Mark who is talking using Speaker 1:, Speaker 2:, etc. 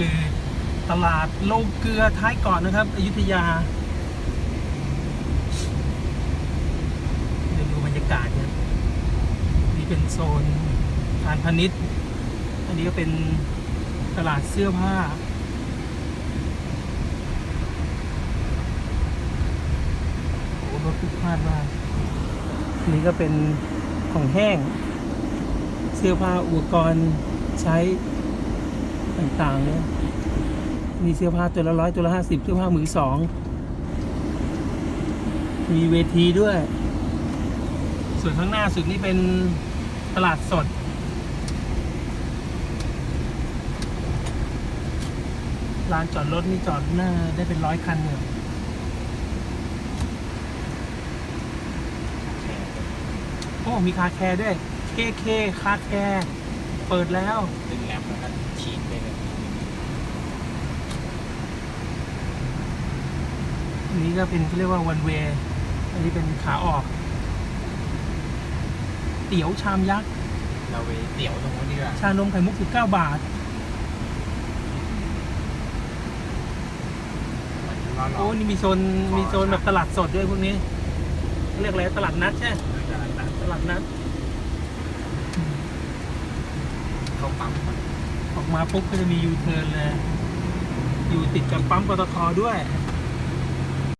Speaker 1: คือตลาดโลงเกลือท้ายเก่อนนะครับอยุธยาเดี๋ยวดูบรรยากาศนะนี่เป็นโซนการพาณิชย์อันนี้ก็เป็นตลาดเสื้อผ้าโอ้รถพลุกพลานมากนนี้ก็เป็นของแห้ง เสื้อผ้าอุปกรณ์ใช้ ต่างๆเนี่ยมีเสื้อผ้าตัวละร้อยตัวละห้าสิบเสื้อผ้ามือสอง มีเวทีด้วย ส่วนข้างหน้าสุดนี่เป็นตลาดสด ลานจอดรถนี่จอดหน้าได้เป็นร้อยคันเนี่ยโอ้ มีคาแคร์ด้วย เคเคคาแคร์เปิดแล้ว
Speaker 2: ดึงแอปแล้วก็ฉีดไปเลย
Speaker 1: อันนี้ก็เป็นเขาเรียกว่าวันเวอันนี้เป็นขาออก เตี๋ยวชามยักษ์
Speaker 2: เราไปเตี๋ยวตรงนู้นดีกว่า
Speaker 1: ชานมไข่มุก 19 บาท
Speaker 2: ร้อนๆ
Speaker 1: โอ้นี่มีโซนมีโซนแบบตลาดสดด้วยพวกนี้เรียกอะไรตลาดนัดใช่ไหมตลาดนัด
Speaker 2: เข้าปั๊มก่อน
Speaker 1: ออกมาปุ๊บก็จะมียูเทิร์นเลย อยู่ติดกับปั๊มปตทด้วย